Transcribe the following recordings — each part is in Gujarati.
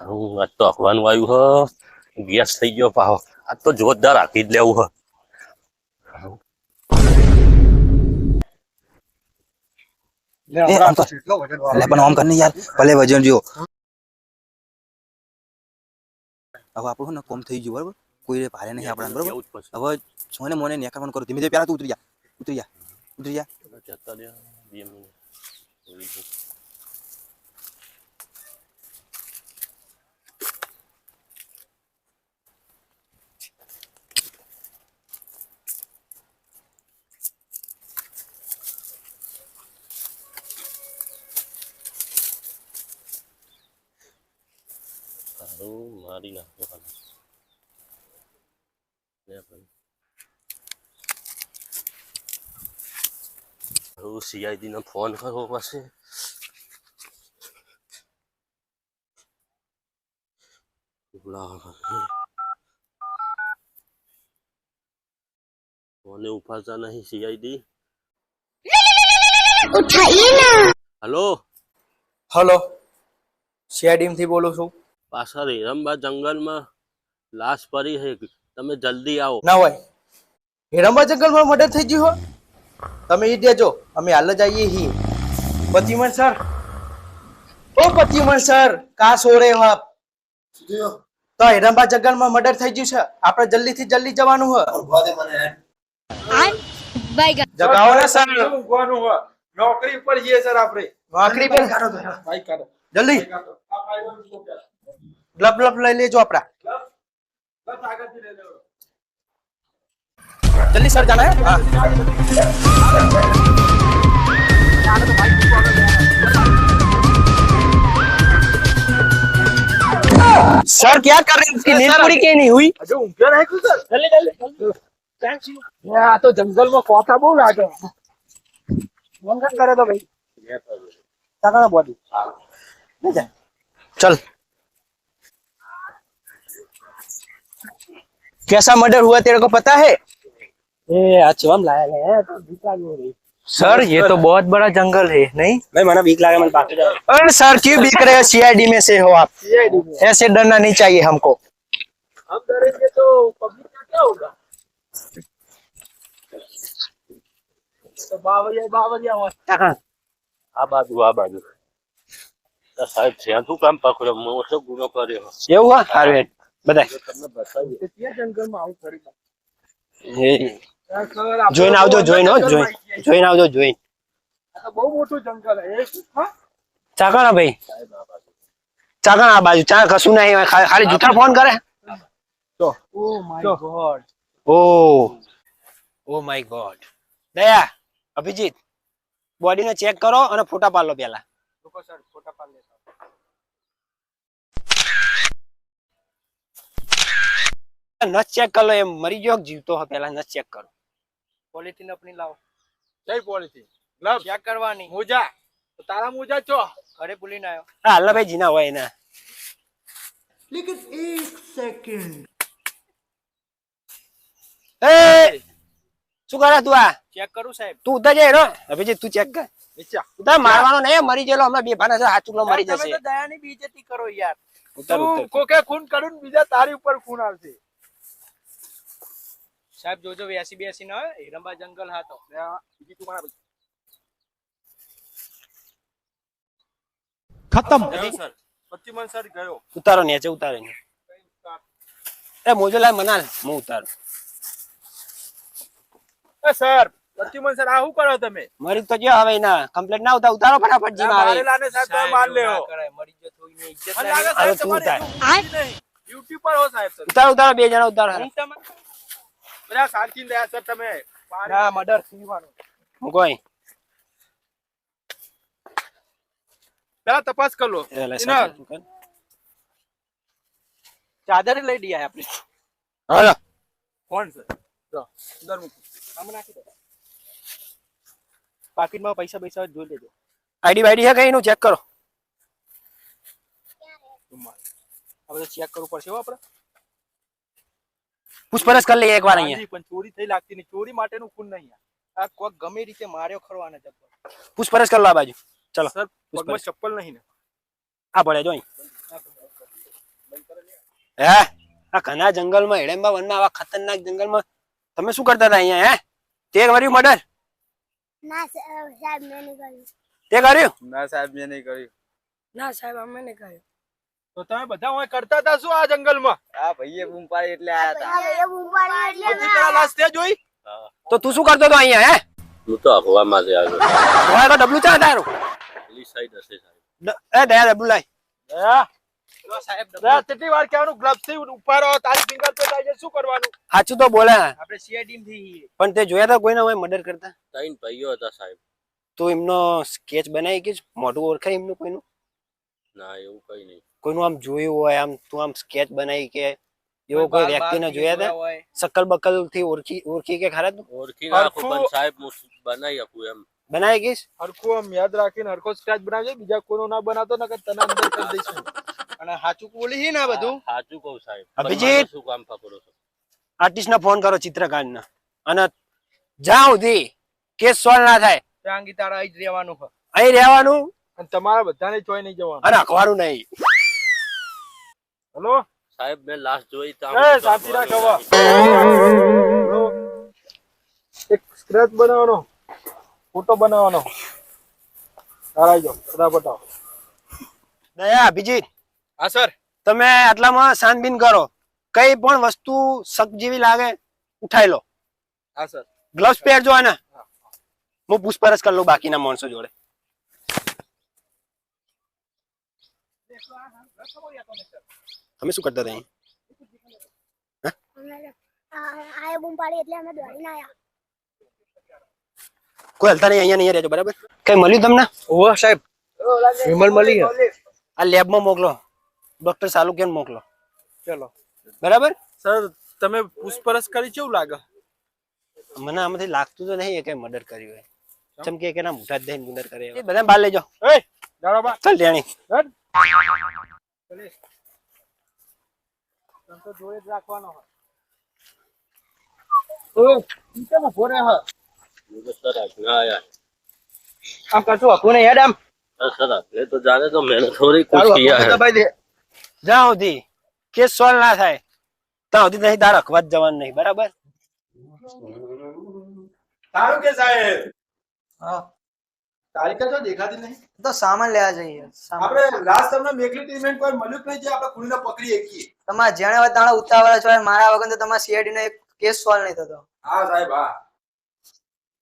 હું આજ તો અખવાનું આવ્યું હ. ગેસ થઈ ગયો પાહો. આજ તો જોરદાર આપી જ લેવું હ. પણ કરીને યાર. ભલે વજન જો હવે આપણું ને કોમ થઈ ગયું બરાબર? કોઈ ભારે નહીં આપણા બરાબર? હવે જ ને મોને નેકાવાનું કરું. ધીમે ધીમે પેલા તું ઉતરી જા. ઉતરી જા. ઉતરી જા. જતા રહ્યા બે મિનિટ સારું મારી નાખવાનું લે ભાઈ હું સીઆઈડી ને ફોન કરવો પડશે બોલાવો. ફોને ઉપાડતા નહીં સીઆઈડી હલો હલો સીઆઈડીમથી બોલું છું પાછળ હિરંબા જંગલમાં લાશ પડી છે. તમે જલ્દી આવો. ના હોય. હિરંબા જંગલમાં મર્ડર થઈ ગયું હો તમે એ દેજો. અમે હાલ જ આવીએ હી પતિમન સર. ઓ પતિમન સર કા સો રે હો આપ? તો હિરંબા જંગલમાં મર્ડર થઈ ગયું છે. આપણે જલ્દી થી જલ્દી જવાનું હો જગાવો ને સર. ઊંઘવાનું નોકરી પર જઈએ સર આપણે. નોકરી પર? ભાઈ કાઢો. જલ્દી. આ ફાઈલો મૂકો પહેલા. ગ્લબ ગ્લબ લઈ લેજો આપડા બસ આગળથી લઈ લેવો. જલ્દી સર જાના હે હા सर क्या कर रहे हैं इसकी नींद पूरी क्यों नहीं हुई હજુ ઊંઘ્યો નહીં તું સર જલ્દી જલ્દી થેન્ક યુ આ તો જંગલમાં કોઠા બહુ લાગે મંગન કરે તો ભાઈ तगड़ा बॉडी चल कैसा मर्डर हुआ तेरे को पता है એ આ ચમ લાયા હે તો બીક લાગી રહી सर ये तो बहुत बड़ा जंगल है नहीं ભાઈ મને બીક લાગે મને પાછળ જાવ अरे सर क्यों बिक रहे हो सीआईडी में से हो आप સીઆઈડી में ऐसे डरना नहीं चाहिए हमको हम डरेंगे तो पब्लिक का क्या होगा तो बावरिया बावरिया हुआ આ બાજુ આ બાજુ આ સાહેબ છે શું કામ પકડો મોટો ગુનો કર્યો ये हुआ अरे બધા જોઈને આવજો જોઈન જોઈને આવજો જોઈને. બહુ મોટું જંગલ ચાકણા ભાઈ? ચાકણા આ બાજુ. ચા કશું નહીં ખાલી જૂઠા ફોન કરે. તો ઓ માય ગોડ. દયા અભિજીત બોડીને ચેક કરો અને ફોટા પાડો પહેલા. ફોટા પાડી નસ ચેક કરો એમ મરી ગયો જીવતો હોય પેલા નસ ચેક કરો. પોલિથીન આપણી લાવો. કઈ પોલિથીન ગ્લવ ચેક કરવાની. મોજા? તો તારા મોજા છો? ઘરે ભૂલીને આવ્યો હા ભાઈ જીના હોય એના. એ શું કરે તું આ? ચેક કરું સાહેબ. તું ઉધા જાય રો અભિજીત તું ચેક કર. ઉધા મારવાનો નહીં મરી ગયેલો હમણાં બે ભાના છે હાથ ચૂકલો મરી તમે જશે. તો દયાની બીજેતી કરો યાર. ઉતર તું ઉતર કોકે ખૂન કરું ને બીજા તારી ઉપર ખૂન આવશે. સાહેબ જોજો બેસી બેસી ન હિરંબા જંગલ હાતો બીજી ખતમ. સર. પચીમન સર ગયો. ઉતારો નીચે ઉતારે ને એ મોજો લાય મનાલ હું ઉતારો. એ સર પચ્ચીમન સર આ શું કરો તમે? મરી તો જો હવે ના કમ્પ્લેટ ના ઉતાર ઉતારો ફટાફટ જીમ આવે. મારેલાને સાહેબ તમે માર લેવો મરી ગયો થોઈ ને ઇજ્જત તું ઉતાર. ડ્યુટી પર હો સાહેબ સર. ઉતારો ઉતારો બે જણા ઉતારો. બધા શાંતિ રહ્યા સર તમે. ના મર્ડર સીવાનો હું કોઈ? પેલા તપાસ કર લો. ચાદર લઈ દઈએ આપણે. હાલો. કોણ સર જો અંદર મૂકો. આમાં નાખી દો. પાકીટમાં પૈસા પૈસા જોઈ લેજો. આઈડી બાઈડી છે કઈ? નું ચેક કરો. આ બધું ચેક કરવું પડશે હો આપણે. પૂછપરછ કરી લઈએ એકવાર અહીંયા. પણ ચોરી થઈ લાગતી નહીં. ચોરી માટેનું ખૂન નહીં આ. કોક ગમે રીતે માર્યો ખરો આને ચપ્પલ. પૂછપરછ કરી લા બાજુ. ચલો સર પગમાં ચપ્પલ નહીં ને. આ પડે જો અહીં. હે? આ ઘણા જંગલમાં હેડેમ્બા વનમાં આવા ખતરનાક જંગલમાં તમે શું કરતા હતા અહીંયા હે? તે કર્યું મર્ડર? ના સાહેબ મેં નહીં કર્યું. તે કર્યું? ના સાહેબ મેં નહીં કર્યું. ના સાહેબ અમે નહીં કર્યું. તો તમે બધા હોય કરતા હતા શું આ જંગલમાં? આ ભાઈએ બૂમ પાડી એટલે આયા હતા લાશ તે જોઈ? તો તું શું કરતો હતો અહીંયા હે? હું તો હવા માટે આવ્યો. તમારે તો ડબલું ચા તારું? પેલી સાઈડ હશે સાહેબ. એ દયા ડબલું લાય. દયા, પણ તે જોયા હતા કોઈને હોય મર્ડર કરતા? ત્રણ ભાઈઓ હતા સાહેબ. તો એમનો સ્કેચ બનાવી કે મોઢું ઓળખાય એમનું કોઈનું? ના એવું કઈ નહીં. કોઈનું આમ જોયું હોય આમ તું આમ સ્કેચ બનાવી કે એવો કોઈ વ્યક્તિને જોયા હતા સકલ બકલથી ઓળખી ઓળખી કે ખરા તું? ઓળખી નાખું પણ સાહેબ બનાવી આપું એમ? બનાવી ગઈશ? હરખું આમ યાદ રાખીને હરખો સ્ક્રેચ બનાવજે બીજા કોનો ના બનાવતો કે તને અંદર કરી દઈશું. અને સાચું બોલી છે ને આ બધું સાચું કહું સાહેબ. અભિજીત! શું કામ પકડો છો? આર્ટિસ્ટ ને ફોન કરો ચિત્રકારના અને જ્યાં સુધી કેસ સોલ્વ ના થાય ત્યાં અંગી તારા અહીં જ રહેવાનું અહીં રહેવાનું અને તમારા બધાને જોઈ નહીં જવાનું. અને અખવાનું નહીં. હલો? સાહેબ મેં લાસ્ટ જોઈ તો એ સાચી રાખ એક સ્ક્રેચ બનાવવાનો. ફોટો બનાવવાનો. તારા આવી જાઓ બધા બતાવો દયા અભિજીત હા સર. તમે આટલામાં છાનબીન કરો. કઈ પણ વસ્તુ શક જેવી લાગે ઉઠાઈ લો. હા સર. ગ્લવ્સ પહેરજો આને. હું પૂછપરછ કરી લઉં બાકીના માણસો જોડે. તમે શું કરતા હતા અહીં? અમે આ આ બુંબાડી એટલે અમે દોડીને આયા. કોઈ હલતા નહીં અહીંયા નહીં રહેજો બરાબર? કઈ મળ્યું તમને? ઓહ સાહેબ વિમલ મળી આ લેબમાં મોકલો. ડોક્ટર સાલુકિયન મોકલો. ચલો. બરાબર? સર તમે પૂછપરછ કરી કેવું લાગે? મને આમાંથી લાગતું તો નહીં એ કઈ મર્ડર કર્યું હોય. ચમ. કે એના મોઢા જ દઈને મર્ડર કરે એ બધા બહાર લેજો એ ચાલ તો સુધી કેસ સોલ ના થાય ત્યાં સુધી નહીં તાર અખવાત જવાનું નહીં બરાબર સારું કે સાહેબ? હા. તારીખ જો દેખાતી નહીં. તો સામાન લેવા જઈએ. આપણે લાસ્ટ તમને મેકલી ટ્રીટમેન્ટ કોઈ મળ્યું નહીં જે આપણે ખૂણીને પકડી શકીએ? તમારે જેણે વતાણા તાણે ઉતાવળા છો મારા વગર તો તમારા સીઆઈડી નો એક કેસ સોલ્વ નહીં થતો. હા સાહેબ હા.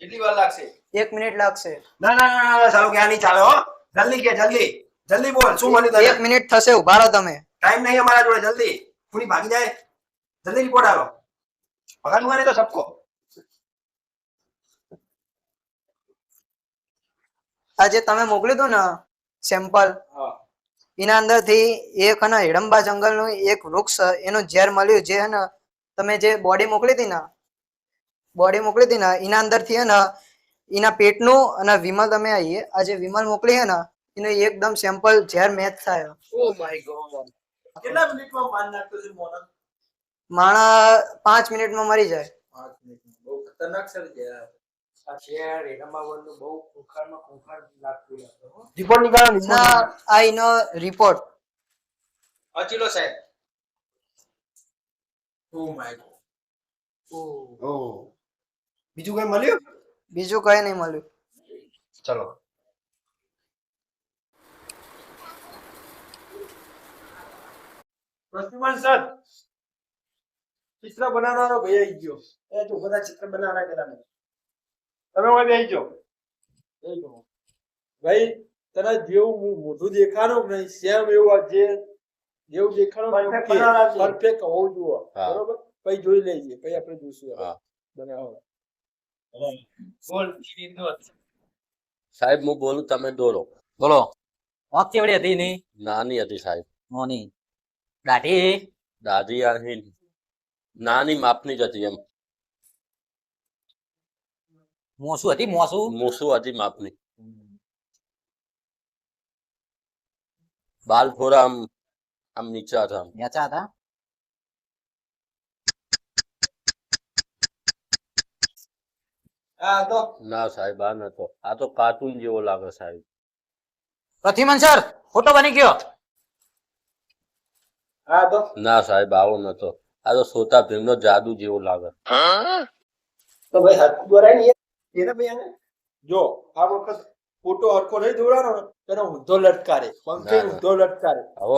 કેટલી વાર લાગશે? એક મિનિટ લાગશે. ના ના ના ના સારું ક્યાં નહીં ચાલે હો. જલ્દી કે જલ્દી. જલ્દી બોલ શું મળ્યું એક મિનિટ થશે ઊભા રહો તમે. ટાઈમ નહીં અમારા જોડે જલ્દી. ખૂણી ભાગી જાય. જલ્દી રિપોર્ટ આવો પગારનું તો સબકો. આ જે તમે મોકલ્યું હતું ને સેમ્પલ એના અંદરથી એક હે ને હિડમ્બા જંગલનું એક વૃક્ષ એનું ઝેર મળ્યું જે ને તમે જે બોડી મોકલી હતી ને બોડી મોકલી હતી ને એના અંદરથી હે ને એના પેટનું અને વિમલ તમે આવીએ આ જે વિમલ મોકલી હે ને એનો એકદમ સેમ્પલ ઝેર મેચ થાય. Oh my God. કેટલા મિનિટમાં માન નાખતો છે મોનન માણસ પાંચ મિનિટમાં મરી જાય. પાંચ મિનિટમાં. બહુ ખતરનાક સર રિપોર્ટ નીકાળો ના આ એનો રિપોર્ટ. અચીલો સાહેબ. ઓ માય ગોડ ઓ બીજું કઈ મળ્યું? બીજું કઈ નહીં મળ્યું. ચલો. પ્રતિમાન સર ચિત્ર બનાવનારો ભાઈ આવી ગયો. એ તું બધા ચિત્ર બનાવના કે તમે બેસી જાઓ. ભાઈ તને જેવું હું મોઢું દેખાનું કે નહીં સેમ એવું જે જેવું દેખાનું પરફેક્ટ હોવું જોઈએ બરોબર? પછી જોઈ લઈએ પછી આપણે જોઈશું. બનાવો સાહેબ હું બોલું તમે દોરો. બોલો. વાંક કેવડી હતી ની નાની હતી સાહેબ. મોની. દાઢી? દાઢી આની નાની માપની જ હતી એમ. મોસું હતી મોસું? મૂસું હતી માપની. બાલ થોડા આમ આમ. નીચા હતા? નીચા હતા ના સાહેબ આ નતો. આ તો કાર્ટૂન જેવો લાગે સાહેબ. પ્રતિમન સર ફોટો બની ગયો. ના સાહેબ આવો નતો. આ તો સોતા ભીમ નો જાદુ જેવો લાગે. તો ભાઈ હાથ દોરાય ને એને ભાઈ જો આ વખત ફોટો હરખો નહીં દોરાનો ને તેનો ઊંધો લટકારે. પંખે. ઊંધો લટકારે. હવે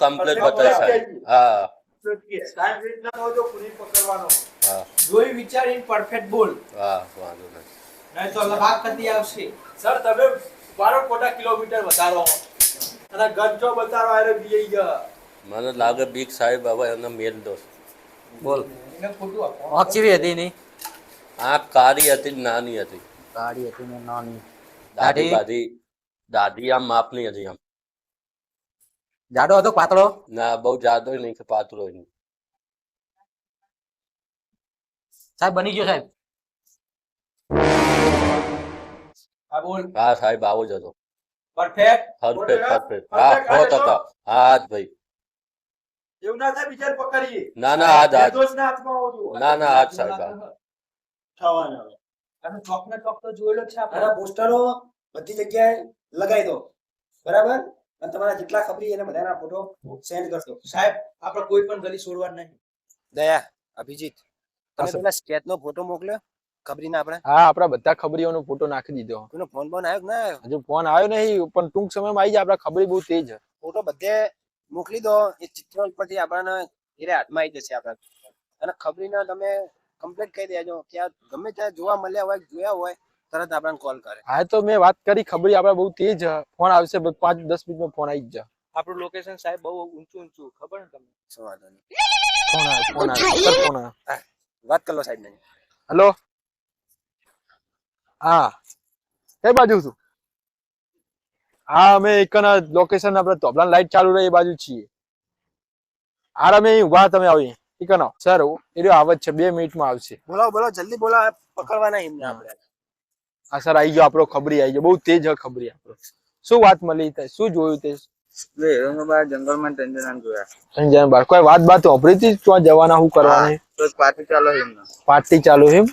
કમ્પ્લેટ બતાવી સાહેબ. હા. સાહેબ રીતના કહો પૂરી પકડવાનો. હા. જોઈ વિચારીને પરફેક્ટ બોલ. હા વાંધો નહીં. નહીં તો લબાગ કદી આવશે. સર તમે બારો ખોટા કિલોમીટર વધારો. અને ગંજો બતારો આરે બીઈ ગયા. મને લાગે બીક સાહેબ હવે એમને મેલ દોસ્ત બોલ. એને ખોટું આપો. આંખ કેવી હતી ની આંખ કાળી હતી ને નાની હતી. કાળી હતી ને નાની. દાઢી? બાધી. દાઢી આમ માપની હતી આમ. જાડો હતો પાતળો? ના બહુ જાડો નહીં કે પાતળો નહીં. સાહેબ બની ગયો સાહેબ. હા બોલ. હા સાહેબ આવો જ હતો. પરફેક્ટ પરફેક્ટ પરફેક્ટ હા હા જ ભાઈ. એવું ના થાય બિચાર પકડીએ. ના ના આજ આવજો ના ના આજ સાહેબ. થવાના હવે. અને ચોક ને ચોક તો જોયેલો છે આપણે. પોસ્ટરો બધી જગ્યાએ લગાવી દો. બરાબર? અને તમારા જેટલા ખબરી એને બધાના ફોટો સેન્ડ કરશો સાહેબ આપણે કોઈ પણ ગલી છોડવા નહીં. દયા અભિજીત તમે પેલા સ્કેચ નો ફોટો મોકલ્યો? ખબરીના આપણે? હા આપડા બધા ખબરીઓનો ફોટો નાખી દીધો. ફોન બોન આવ્યો કે ના આવ્યો? હજુ ફોન આવ્યો નહીં પણ ટૂંક સમયમાં આવી જાય આપડા ખબરી બહુ તેજ છે. ફોટો બધે મોકલી દો એ ચિત્ર ઉપરથી આપણને એને હાથમાં આવી જશે આપણા. અને ખબરીના તમે કમ્પ્લીટ કહી દેજો. કે ગમે ત્યાં જોવા મળ્યા હોય જોયા હોય તરત આપણને કોલ કરે. હા તો મેં વાત કરી ખબરી આપણે બહુ તેજ ફોન આવશે પાંચ દસ મિનિટમાં ફોન આવી જ જાય આપણું લોકેશન સાહેબ બહુ ઊંચું ઊંચું ખબર ને તમને? શું વાંધો નહીં. ફોન ફોન ફોન વાત કરો સાહેબ ને હેલો? હા. કઈ બાજુ છું? હા અમે એક લોકેશન આપણે તોબલાન લાઈટ ચાલુ રહે એ બાજુ છીએ. અહીં ઊભા તમે આવી ઈકનો સારું એ રહ્યો આવત છે બે મિનિટમાં આવશે. બોલાવો બોલાવો જલ્દી બોલાવો પકડવાના એમને આપણે. આ સર આવી ગયો આપણો ખબરી આવી ગયો. બહુ તેજ ખબરી આપણો. શું વાત મળી તે? શું જોયું તે? વાત વાત વાપરી હતી? જવાના પાર્ટી ચાલો એમ પાર્ટી ચાલુ એમ?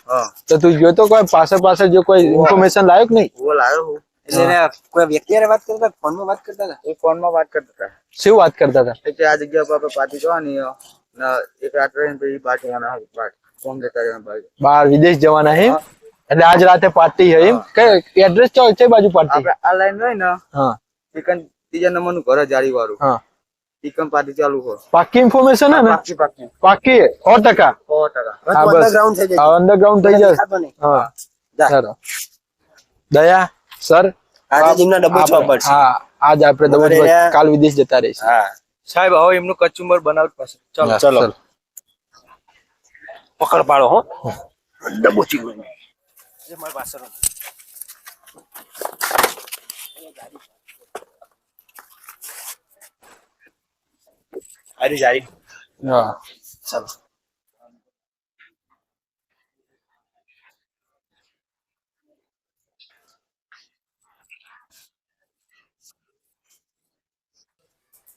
તો તું ગયો કોઈ પાસે પાસે જો કોઈ ઇન્ફોર્મેશન લાયો નહીં? લાયો એટલે કોઈ વ્યક્તિ વાત કરતા ફોનમાં વાત કરતા હતા? એ ફોનમાં વાત કરતા હતા. શું વાત કરતા હતા? કે આ જગ્યા પર પાર્ટી જવાની એક પછી જવાના ફોન રહેવાના બહાર? વિદેશ જવાના હે? એટલે આજ રાતે પાર્ટી હે એમ? કઈ એડ્રેસ ચાલ છે બાજુ પાર્ટી આપણે આ લાઈન હોય ને હા. ચિકન ત્રીજા નંબરનું ઘર જારી વાળું હા. ચિકન પાર્ટી ચાલુ હોય. પાકી ઇન્ફોર્મેશન હે ને? પાકી પાકી. પાકી સો ટકા? સો ટકા. હા, બસ. અંડરગ્રાઉન્ડ થઈ જાય અંડરગ્રાઉન્ડ થઈ જશે. હા. દયા સર? આજે જીમના ડબ્બો હા આજ આપણે તમારે કાલ વિદેશ જતા રહીશું. હા. સાહેબ હવે એમનું કચુંબર બનાવવું પડશે. ચલો. ચલો. પકડ પાડો હો. ડબ્બો ચીકણો એ મારી પાછળ આરી જારી હા. ચલો.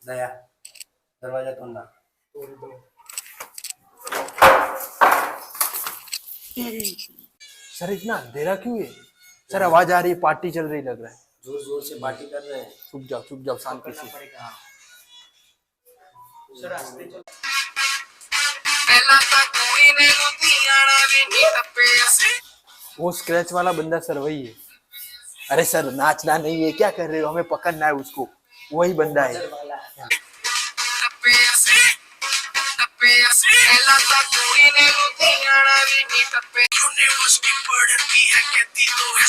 દયા. दरवाज़ा तोड़ना। सर इतना अंधेरा क्यों है? सर आवाज़ आ रही है पार्टी चल रही लग रहा है। ज़ोर ज़ोर से पार्टी कर रहे हैं। चुप जाओ चुप जाओ शांति हाँ। से। वो स्क्रैच वाला बंदा सर वही है। अरे सर नाचना नहीं है क्या कर रहे हो? हमें पकड़ना है उसको। वही बंदा है। ਟੱਪੇ ਟੱਪੇ ਅਸੀਂ ਪਹਿਲਾਂ ਤਾਂ ਕੁੜੀ ਨੇ ਲੁਧਿਆਣਾ ਵੀ ਨਹੀਂ ਟੱਪੇ ਯੂਨੀਵਰਸਿਟੀ ਪੜ੍ਹਦੀ ਹੈ ਕਹਿੰਦੀ ਤੂੰ